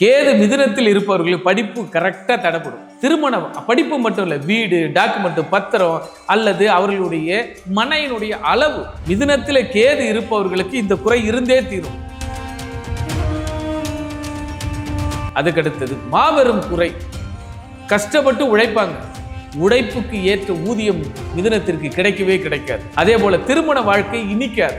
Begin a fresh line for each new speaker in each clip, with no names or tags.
கேது மிதுனத்தில் இருப்பவர்களுக்கு படிப்பு கரெக்டாக தடைப்படும் திருமணம் படிப்பு மட்டும் இல்லை வீடு டாக்குமெண்ட் பத்திரம் அல்லது அவர்களுடைய மனையினுடைய அளவு. மிதுனத்தில் கேது இருப்பவர்களுக்கு இந்த குறை இருந்தே தீரும். அதுக்கடுத்தது மாபெரும் குறை. கஷ்டப்பட்டு உழைப்பாங்க. உழைப்புக்கு ஏற்ற ஊதியம் மிதுனத்திற்கு கிடைக்கவே கிடைக்காது. அதே போல திருமண வாழ்க்கை இனிக்காது.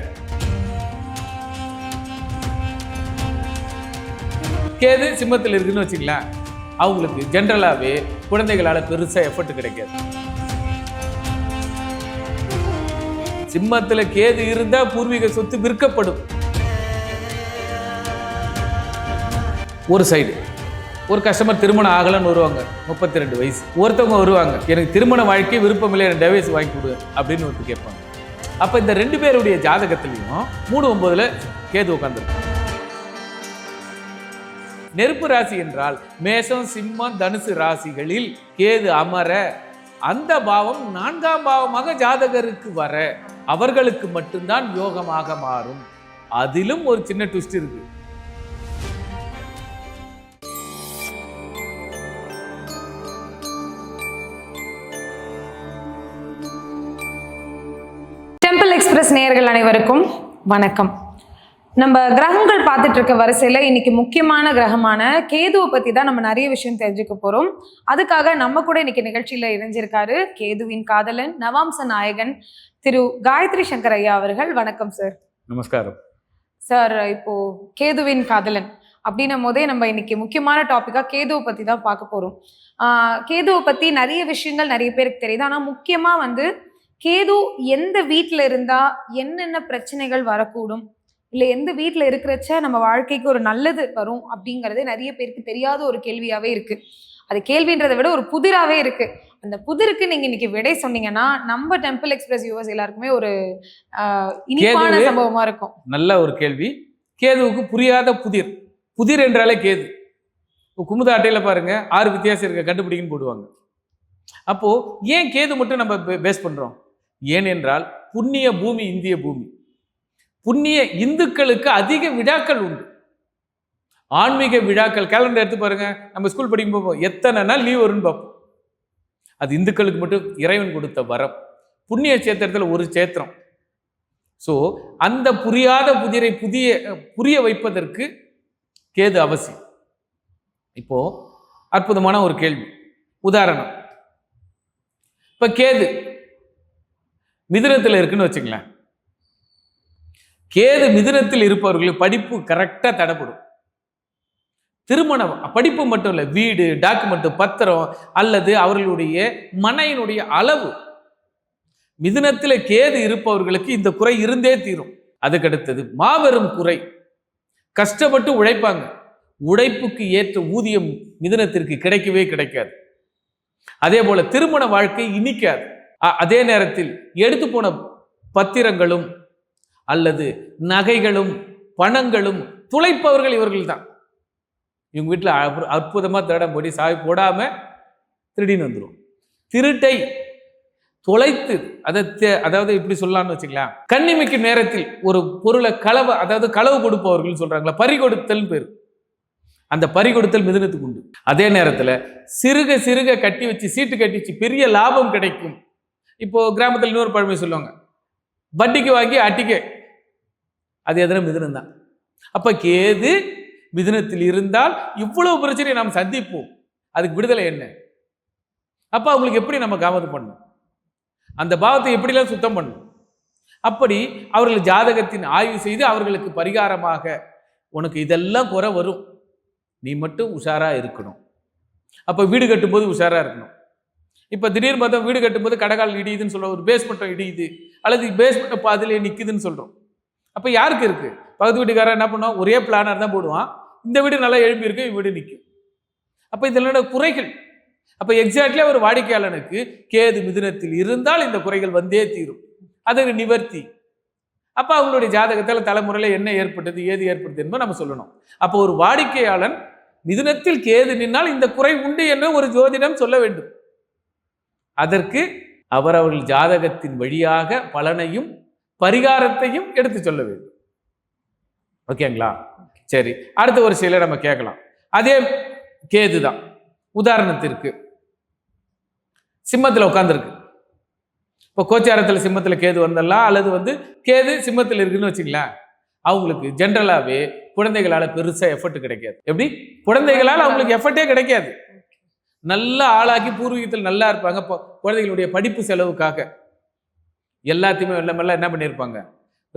கேது சிம்மத்தில் இருக்குன்னு வச்சுக்கலாம் அவங்களுக்கு ஜென்ரலாகவே குழந்தைகளால் பெருசாக எஃபர்ட் கிடைக்காது. சிம்மத்தில் கேது இருந்தால் பூர்வீக சொத்து விற்கப்படும். ஒரு சைடு ஒரு கஸ்டமர் திருமணம் ஆகலன்னு வருவாங்க முப்பத்தி ரெண்டு வயசு. ஒருத்தவங்க வருவாங்க எனக்கு திருமண வாழ்க்கை விருப்பம் இல்லை எனக்கு டைவர்ஸ் வாங்கி கொடு அப்படின்னு ஒருத்தர் கேட்பாங்க. அப்போ இந்த ரெண்டு பேருடைய ஜாதகத்திலையும் மூணு ஒம்பதில் கேது உட்காந்துருக்கும் நெருப்பு ராசி என்றால் மேஷம் சிம்மம் தனுசு ராசிகளில் கேது அமர அந்த பாவம் நான்காம் பாவமாக ஜாதகருக்கு வர அவர்களுக்கு மட்டும்தான் யோகமாக மாறும். அதிலும் ஒரு சின்ன ட்விஸ்ட் இருக்கு.
டெம்பிள் எக்ஸ்பிரஸ் நேயர்கள் அனைவருக்கும் வணக்கம். நம்ம கிரகங்கள் பார்த்துட்டு இருக்க வரிசையில் இன்னைக்கு முக்கியமான கிரகமான கேதுவை பற்றி தான் நம்ம நிறைய விஷயம் தெரிஞ்சுக்க போகிறோம் அதுக்காக நம்ம கூட இன்னைக்கு நிகழ்ச்சியில் இணைஞ்சிருக்காரு கேதுவின் காதலன் நவாம்ச நாயகன் திரு காயத்ரி சங்கர் ஐயா அவர்கள். வணக்கம் சார்
நமஸ்காரம்.
சார் இப்போ கேதுவின் காதலன் அப்படின்னும் போதே நம்ம இன்னைக்கு முக்கியமான டாப்பிக்காக கேதுவை பற்றி தான் பார்க்க போகிறோம் கேதுவை பற்றி நிறைய விஷயங்கள் நிறைய பேருக்கு தெரியுது. ஆனால் முக்கியமாக வந்து கேது எந்த வீட்டில் இருந்தால் என்னென்ன பிரச்சனைகள் வரக்கூடும்? இல்லை எந்த வீட்டில் இருக்கிறச்ச நம்ம வாழ்க்கைக்கு ஒரு நல்லது வரும் அப்படிங்கிறதே நிறைய பேருக்கு தெரியாத ஒரு கேள்வியாகவே இருக்கு. அது கேள்வின்றதை விட ஒரு புதிராகவே இருக்கு. அந்த புதிருக்கு நீங்க இன்னைக்கு விடை சொன்னீங்கன்னா நம்ம டெம்பிள் எக்ஸ்பிரஸ் யூவர்ஸ் எல்லாருக்குமே ஒரு இனிப்பான சம்பவமா இருக்கும்.
நல்ல ஒரு கேள்வி. கேதுவுக்கு புரியாத புதிர். புதிர் என்றாலே கேது. இப்போ குமுத அட்டையில் பாருங்க ஆறு வித்தியாசம் இருக்க கண்டுபிடிக்குன்னு போடுவாங்க. அப்போ ஏன் கேது மட்டும் நம்ம பேஸ் பண்றோம்? ஏனென்றால் புண்ணிய பூமி இந்திய பூமி. புண்ணிய இந்துக்களுக்கு அதிக விழாக்கள் உண்டு. ஆன்மீக விழாக்கள் கேலண்டர் எடுத்து பாருங்க. நம்ம ஸ்கூல் படிக்கும் போவோம் எத்தனை நாள் லீவ் வரும்னு பார்ப்போம். அது இந்துக்களுக்கு மட்டும் இறைவன் கொடுத்த வரம். புண்ணிய சேத்திரத்தில் ஒரு சேத்திரம் ஸோ அந்த புரியாத புதிரை புதிய புரிய வைப்பதற்கு கேது அவசியம். இப்போ அற்புதமான ஒரு கேள்வி. உதாரணம். இப்போ கேது மிதுனத்தில் இருக்குன்னு வச்சுங்களேன் கேது மிதுனத்தில் இருப்பவர்களுக்கு படிப்பு கரெக்டாக தடைப்படும் திருமணம் படிப்பு மட்டும் இல்லை வீடு டாக்குமெண்ட் பத்திரம் அல்லது அவர்களுடைய மனையினுடைய அளவு. மிதுனத்தில் கேது இருப்பவர்களுக்கு இந்த குறை இருந்தே தீரும். அதுக்கடுத்தது மாபெரும் குறை. கஷ்டப்பட்டு உழைப்பாங்க. உழைப்புக்கு ஏற்ற ஊதியம் மிதுனத்திற்கு கிடைக்கவே கிடைக்காது. அதே போல திருமண வாழ்க்கை இனிக்காது. அதே நேரத்தில் எடுத்து போன பத்திரங்களும் அல்லது நகைகளும் பணங்களும் துளைப்பவர்கள் இவர்கள் தான் இவங்க வீட்டில் அற்புதமாக திருடம் போடி சாவி போடாமல் திருடின்னு வந்துடும் திருட்டை தொலைத்து அதை தே- அதாவது இப்படி சொல்லலாம்னு வச்சுக்கலாம். கண்ணிமைக்கு நேரத்தில் ஒரு பொருளை களவு அதாவது களவு கொடுப்பவர்கள் சொல்கிறாங்களா பறி கொடுத்தல் பேர். அந்த பறி கொடுத்தல் மிதுனத்துக்கு உண்டு. அதே நேரத்தில் சிறுக சிறுக கட்டி வச்சு சீட்டு கட்டி வச்சு பெரிய லாபம் கிடைக்கும். இப்போது கிராமத்தில் இன்னொரு பழமை சொல்லுவாங்க. வட்டிக்கு வாங்கி அட்டிக்கு அது எதனா மிதுனம் தான் அப்போ கேது மிதுனத்தில் இருந்தால் இவ்வளவு பிரச்சனையை நாம் சந்திப்போம். அதுக்கு விடுதலை என்ன? அப்போ அவங்களுக்கு எப்படி நம்ம காமதம் பண்ணணும்? அந்த பாவத்தை எப்படிலாம் சுத்தம் பண்ணணும்? அப்படி அவர்கள் ஜாதகத்தின் ஆய்வு செய்து அவர்களுக்கு பரிகாரமாக உனக்கு இதெல்லாம் குறை வரும். நீ மட்டும் உஷாராக இருக்கணும். அப்போ வீடு கட்டும்போது உஷாராக இருக்கணும். இப்போ திடீர் பார்த்தா வீடு கட்டும்போது கடகால் இடியுதுன்னு சொல்றோம் ஒரு பேஸ்மெண்ட்டம் இடியுது. அல்லது பேஸ்மெண்ட்டை பாதிலே நிற்குதுன்னு சொல்றோம். அப்போ யாருக்கு இருக்கு? பக்கத்து வீட்டுக்காரன் என்ன பண்ணுவான்? ஒரே பிளானர் தான் போடுவான். இந்த வீடு நல்லா எழுப்பி இருக்கு வீடு நிற்கும் அப்போ இதெல்லாம் குறைகள். அப்போ எக்ஸாக்ட்லி ஒரு வாடிக்கையாளனுக்கு கேது மிதுனத்தில் இருந்தால் இந்த குறைகள் வந்தே தீரும். அதற்கு நிவர்த்தி. அப்போ அவங்களுடைய ஜாதகத்தில் தலைமுறையில் என்ன ஏற்பட்டது ஏது ஏற்பட்டது என்பதை நம்ம சொல்லணும். அப்போ ஒரு வாடிக்கையாளன் மிதுனத்தில் கேது நின்னால் இந்த குறை உண்டு என்று ஒரு ஜோதிடம் சொல்ல வேண்டும். அதற்கு அவரவர்கள் ஜாதகத்தின் வழியாக பலனையும் பரிகாரத்தையும் எடுத்து சொல்ல வேண்டும். ஓகேங்களா சரி. அடுத்த ஒரு சில நம்ம கேட்கலாம். அதே கேது தான். உதாரணத்திற்கு. சிம்மத்தில் உட்காந்துருக்கு இப்போ கோச்சாரத்தில் சிம்மத்தில் கேது வந்தரலாம் அல்லது வந்து கேது சிம்மத்தில் இருக்குன்னு வச்சுங்களேன். அவங்களுக்கு ஜென்ரலாகவே குழந்தைகளால் பெருசாக எஃபர்ட் கிடைக்காது. எப்படி? குழந்தைகளால் அவங்களுக்கு எஃபர்ட்டே கிடைக்காது. நல்லா ஆளாக்கி பூர்வீகத்தில் நல்லா இருப்பாங்க. இப்போ குழந்தைகளுடைய படிப்பு செலவுக்காக. எல்லாத்தையுமே வெள்ள மெல்ல என்ன பண்ணியிருப்பாங்க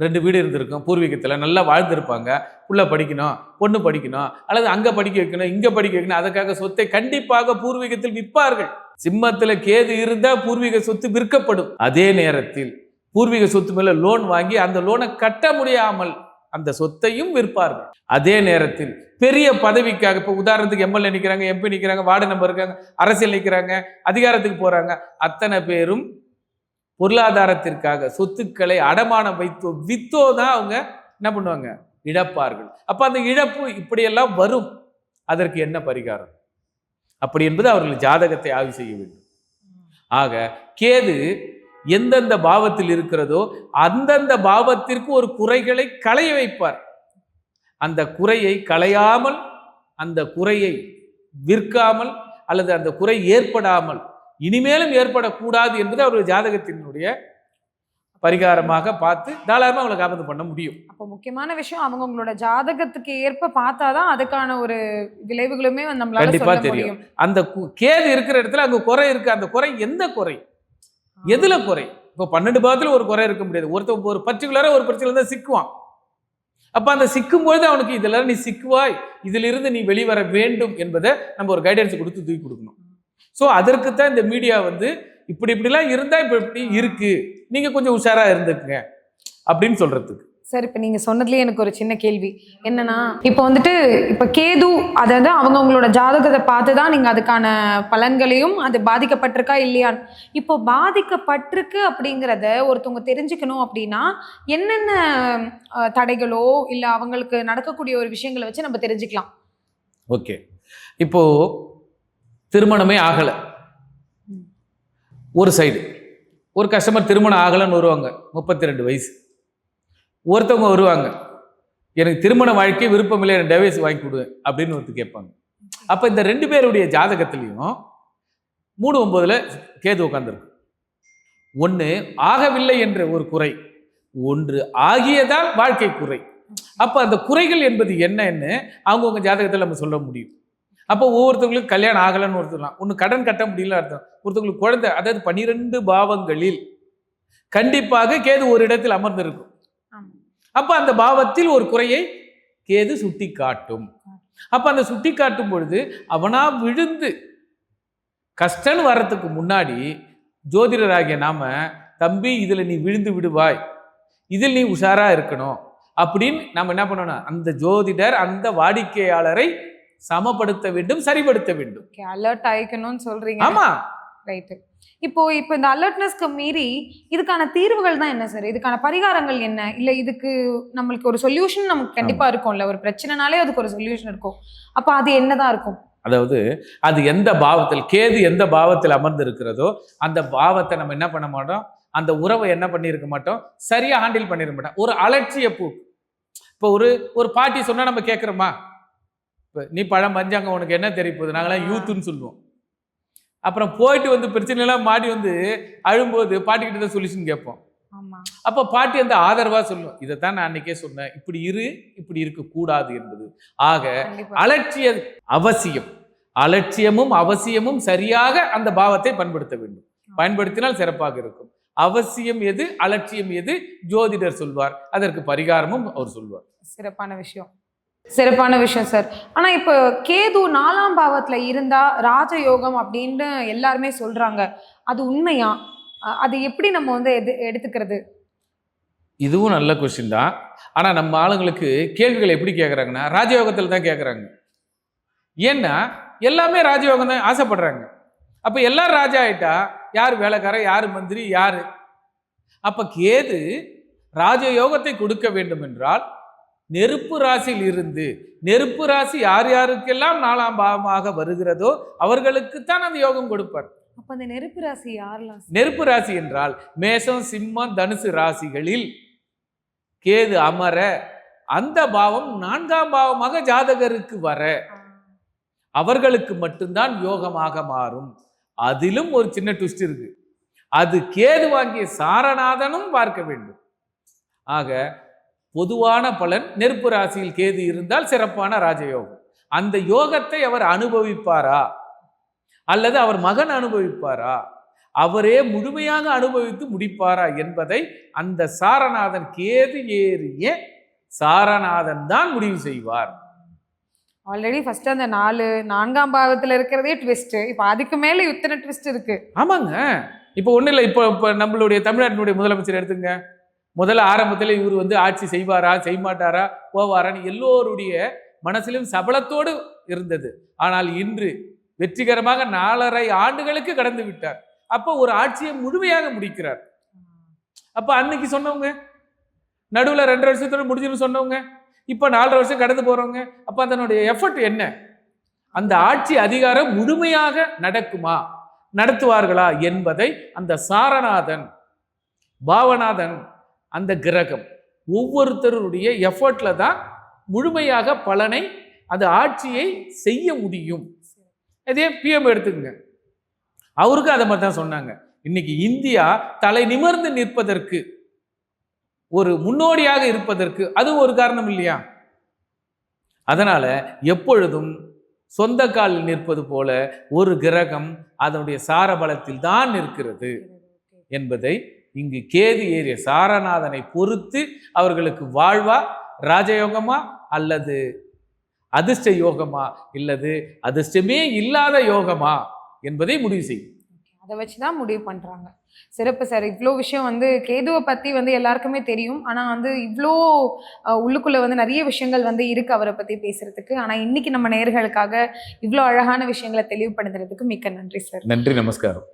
ரெண்டு வீடு இருந்திருக்கும். பூர்வீகத்தில் நல்லா வாழ்ந்திருப்பாங்க. புள்ள படிக்கணும் பொண்ணு படிக்கணும் அல்லது அங்கே படிக்க வைக்கணும் இங்கே படிக்க வைக்கணும். அதுக்காக சொத்தை கண்டிப்பாக பூர்வீகத்தில் விற்பார்கள். சிம்மத்தில் கேது இருந்தால் பூர்வீக சொத்து விற்கப்படும். அதே நேரத்தில் பூர்வீக சொத்து மேலே லோன் வாங்கி அந்த லோனை கட்ட முடியாமல் அந்த சொத்தையும் விற்பார்கள். அதே நேரத்தில் பெரிய பதவிக்காக இப்போ உதாரணத்துக்கு எம்எல்ஏ நிற்கிறாங்க எம்பி நிற்கிறாங்க வார்டு நம்பர் இருக்காங்க அரசியல் நிற்கிறாங்க அதிகாரத்துக்கு போகிறாங்க அத்தனை பேரும் பொருளாதாரத்திற்காக சொத்துக்களை அடமானம் வைத்தோ வித்தோ தான் அவங்க என்ன பண்ணுவாங்க? இழப்பார்கள். அப்போ அந்த இழப்பு இப்படியெல்லாம் வரும். அதற்கு என்ன பரிகாரம்? அப்படி என்பது அவர்கள் ஜாதகத்தை ஆய்வு செய்ய வேண்டும். ஆக கேது எந்தெந்த பாவத்தில் இருக்கிறதோ அந்தந்த பாவத்திற்கு ஒரு குறைகளை களைய வைப்பார். அந்த குறையை களையாமல் அந்த குறையை விற்காமல் அல்லது அந்த குறை ஏற்படாமல் இனிமேலும் ஏற்படக்கூடாது என்பது அவருடைய ஜாதகத்தினுடைய பரிகாரமாக பார்த்து தாராளமாக அவங்களை காப்பது பண்ண முடியும்.
அப்போ முக்கியமான விஷயம் அவங்கவங்களோட ஜாதகத்துக்கு ஏற்ப பார்த்தாதான் அதுக்கான ஒரு விளைவுகளுமே நம்மளால
கண்டிப்பா
சொல்ல
தெரியும். அந்த கேது இருக்கிற இடத்துல அங்க குறை இருக்கு. அந்த குறை எந்த குறை? எதில் குறை? இப்போ பன்னெண்டு பாவத்துல ஒரு குறை இருக்க முடியாது. ஒருத்தன் ஒரு பர்டிகுலராக ஒரு பிரச்சனை தான் சிக்குவான். அப்போ அந்த சிக்கும்பொழுது அவனுக்கு இதெல்லாம் நீ சிக்குவாய் இதிலிருந்து நீ வெளிவர வேண்டும் என்பதை நம்ம ஒரு கைடன்ஸ் கொடுத்து தூக்கி கொடுக்கணும். ஸோ அதற்கு தான் இந்த மீடியா வந்து இப்படி இப்படிலாம் இருந்தால் இப்போ இப்படி இருக்குது நீங்கள் கொஞ்சம் உஷாராக இருந்துக்குங்க. அப்படின்னு சொல்கிறதுக்கு
சார் இப்போ நீங்க சொன்னதுலயே எனக்கு ஒரு சின்ன கேள்வி. என்னன்னா இப்போ வந்துட்டு இப்போ கேது அதாவது அவங்கவங்களோட ஜாதகத்தை பார்த்து தான் நீங்க அதுக்கான பலன்களையும் அது பாதிக்கப்பட்டிருக்கா இல்லையான்னு இப்போ பாதிக்கப்பட்டிருக்கு அப்படிங்கிறத ஒருத்தவங்க தெரிஞ்சுக்கணும் அப்படின்னா என்னென்ன தடைகளோ இல்லை அவங்களுக்கு நடக்கக்கூடிய ஒரு விஷயங்களை வச்சு நம்ம தெரிஞ்சுக்கலாம்.
ஓகே. இப்போ திருமணமே ஆகலை. ஒரு சைடு. ஒரு கஸ்டமர் திருமணம் ஆகலைன்னு வருவாங்க. முப்பத்தி ரெண்டு வயசு. ஒருத்தவங்க வருவாங்க. எனக்கு திருமண வாழ்க்கை விருப்பம் இல்லை எனக்கு டைவர்ஸ் வாங்கி கொடு அப்படின்னு ஒருத்தர் கேட்பாங்க. அப்போ இந்த ரெண்டு பேருடைய ஜாதகத்துலேயும் மூணு ஒன்பதுல கேது உட்காந்துருக்கு ஒன்று ஆகவில்லை என்ற ஒரு குறை ஒன்று ஆகியதால் வாழ்க்கை குறை. அப்போ அந்த குறைகள் என்பது என்னன்னு அவங்கவுங்க ஜாதகத்தில் நம்ம சொல்ல முடியும். அப்போ ஒவ்வொருத்தவங்களுக்கு கல்யாணம் ஆகலைன்னு ஒருத்தர்லாம் ஒன்று கடன் கட்ட முடியல அர்த்தம். ஒருத்தவங்களுக்கு குழந்தை அதாவது பனிரெண்டு பாவங்களில் கண்டிப்பாக கேது ஒரு இடத்தில் அமர்ந்திருக்கும். அப்போ அந்த பாவத்தில் ஒரு குறையை கேது சுட்டி காட்டும் அப்போ அந்த சுட்டி காட்டும் பொழுது அவனா விழுந்து கஷ்டன்னு வர்றதுக்கு முன்னாடி ஜோதிடராகிய நாம தம்பி இதில் நீ விழுந்து விடுவாய். இதில் நீ உஷாரா இருக்கணும். அப்படின்னு நம்ம என்ன பண்ணணும்? அந்த ஜோதிடர் அந்த வாடிக்கையாளரை சமப்படுத்த வேண்டும் சரிப்படுத்த வேண்டும்.
அலர்ட் ஆயிக்கணும்னு சொல்றீங்க.
ஆமா.
ரைட்டு இப்போ இப்போ இந்த அலர்ட்னஸ்க்கு மீறி இதுக்கான தீர்வுகள் தான் என்ன சார் இதுக்கான பரிகாரங்கள் என்ன? இல்ல இதுக்கு நம்மளுக்கு ஒரு சொல்யூஷன் நமக்கு கண்டிப்பா இருக்கும்ல? ஒரு பிரச்சனைனாலே அதுக்கு ஒரு சொல்யூஷன் இருக்கும். அப்ப அது என்னதான் இருக்கும்?
அதாவது அது எந்த பாவத்தில் கேது எந்த பாவத்தில் அமர்ந்து இருக்கிறதோ அந்த பாவத்தை நம்ம என்ன பண்ண மாட்டோம்? அந்த உறவை என்ன பண்ணியிருக்க மாட்டோம்? சரியா ஹேண்டில் பண்ணிருக்க மாட்டோம். ஒரு அலட்சிய போக்கு. இப்போ ஒரு ஒரு பாட்டி சொன்னா நம்ம கேட்குறோமா? இப்போ நீ பழம் பஞ்சாங்க உனக்கு என்ன தெரிய போகுது நாங்களாம் யூத்துன்னு சொல்லுவோம். அப்புறம் போயிட்டு வந்து பிரச்சனை எல்லாம் மாடி வந்து அழும்போது பாட்டிக்கிட்ட தான் சொல்யூஷன் கேட்போம். அப்போ பாட்டி அந்த ஆதரவா சொல்லும். இதைத்தான் நான் அன்னைக்கே சொன்னேன். இப்படி இரு இப்படி இருக்கக்கூடாது என்பது. ஆக அலட்சிய அவசியம். அலட்சியமும் அவசியமும் சரியாக அந்த பாவத்தை பயன்படுத்த வேண்டும். பயன்படுத்தினால் சிறப்பாக இருக்கும். அவசியம் எது அலட்சியம் எது ஜோதிடர் சொல்வார். அதற்கு பரிகாரமும் அவர் சொல்வார்.
சிறப்பான விஷயம். சிறப்பான விஷயம் சார். ஆனா இப்போ கேது நாலாம் பாவத்துல இருந்தா ராஜயோகம் அப்படின்னு எல்லாருமே சொல்றாங்க. அது உண்மையா? அது எப்படி நம்ம வந்து எது எடுத்துக்கிறது?
இதுவும் நல்ல கொஸ்டின் தான். ஆனா நம்ம ஆளுங்களுக்கு கேள்விகள் எப்படி கேட்குறாங்கன்னா ராஜயோகத்தில் தான் கேட்குறாங்க ஏன்னா எல்லாமே ராஜயோகம் தான் ஆசைப்படுறாங்க. அப்போ எல்லாரும் ராஜா ஆயிட்டா யார் வேலைக்காரன் யார் மந்திரி யார்? அப்போ கேது ராஜயோகத்தை கொடுக்க வேண்டும் என்றால் நெருப்பு ராசியில் இருந்து நெருப்பு ராசி யார் யாருக்கெல்லாம் நாலாம் பாவமாக வருகிறதோ அவர்களுக்குத்தான் அந்த யோகம் கொடுப்பார்.
அப்ப அந்த நெருப்பு ராசி யாரெல்லாம்?
நெருப்பு ராசி என்றால் மேஷம் சிம்மம் தனுசு ராசிகளில் கேது அமர அந்த பாவம் நான்காம் பாவமாக ஜாதகருக்கு வர அவர்களுக்கு மட்டும்தான் யோகமாக மாறும். அதிலும் ஒரு சின்ன ட்விஸ்ட் இருக்கு. அது கேது வாங்கிய சாரநாதனும் பார்க்க வேண்டும். ஆக பொதுவான பலன் நெருப்பு ராசியில் கேது இருந்தால் சிறப்பான ராஜயோகம். அந்த யோகத்தை அவர் அனுபவிப்பாரா? அல்லது அவர் மகன் அனுபவிப்பாரா? அவரே முழுமையாக அனுபவித்து முடிப்பாரா என்பதை அந்த சாரநாதன் கேது ஏறிய சாரநாதன் தான் முடிவு செய்வார்.
ஆல்ரெடி ஃபர்ஸ்ட் அந்த நாலு நான்காம் பாவத்துல இருக்கிறதே ட்விஸ்ட் இப்போ அதுக்கு மேல இத்தனை ட்விஸ்ட் இருக்கு.
ஆமாங்க. இப்போ ஒன்றும் இல்லை இப்போ இப்போ நம்மளுடைய தமிழ்நாட்டினுடைய முதலமைச்சர் எடுத்துங்க. முதல்ல ஆரம்பத்தில் இவர் வந்து ஆட்சி செய்வாரா செய்ய மாட்டாரா போவாரான்னு எல்லோருடைய மனசிலும் சபலத்தோடு இருந்தது. ஆனால் இன்று வெற்றிகரமாக நாலரை ஆண்டுகளுக்கு கடந்து விட்டார். அப்போ ஒரு ஆட்சியை முழுமையாக முடிக்கிறார். அப்போ அன்னைக்கு சொன்னவங்க நடுவில் ரெண்டு வருஷத்தோட முடிஞ்சுன்னு சொன்னவங்க இப்போ நாலரை வருஷம் கடந்து போகிறவங்க அப்போ அதனுடைய எஃபர்ட் என்ன? அந்த ஆட்சி அதிகாரம் முழுமையாக நடக்குமா? நடத்துவார்களா என்பதை அந்த சாரநாதன் பாவநாதன் அந்த கிரகம். ஒவ்வொருத்தருடைய எஃபர்ட்ல தான் முழுமையாக பலனை அந்த ஆட்சியை செய்ய முடியும். அதே பிஎம் எடுத்துக்கங்க. அவருக்கு அதை மாதிரி தான் சொன்னாங்க. இன்னைக்கு இந்தியா தலை நிமிர்ந்து நிற்பதற்கு ஒரு முன்னோடியாக இருப்பதற்கு அது ஒரு காரணம் இல்லையா? அதனால எப்பொழுதும் சொந்த காலில் நிற்பது போல ஒரு கிரகம் அதனுடைய சாரபலத்தில் தான் நிற்கிறது என்பதை இங்கு கேது ஏறிய சாரநாதனை பொறுத்து அவர்களுக்கு வாழ்வா ராஜயோகமா அல்லது அதிர்ஷ்ட யோகமா இல்லது அதிர்ஷ்டமே இல்லாத யோகமா? என்பதை முடிவு செய்யும்
அதை வச்சு தான் முடிவு பண்றாங்க. சிறப்பு சார். இவ்வளோ விஷயம் வந்து கேதுவை பத்தி வந்து எல்லாருக்குமே தெரியும். ஆனா வந்து இவ்வளோ உள்ளுக்குள்ள வந்து நிறைய விஷயங்கள் வந்து இருக்கு அவரை பத்தி பேசுறதுக்கு. ஆனா இன்னைக்கு நம்ம நேயர்களுக்காக இவ்வளோ அழகான விஷயங்களை தெளிவுபடுத்துறதுக்கு மிக்க நன்றி சார்.
நன்றி நமஸ்காரம்.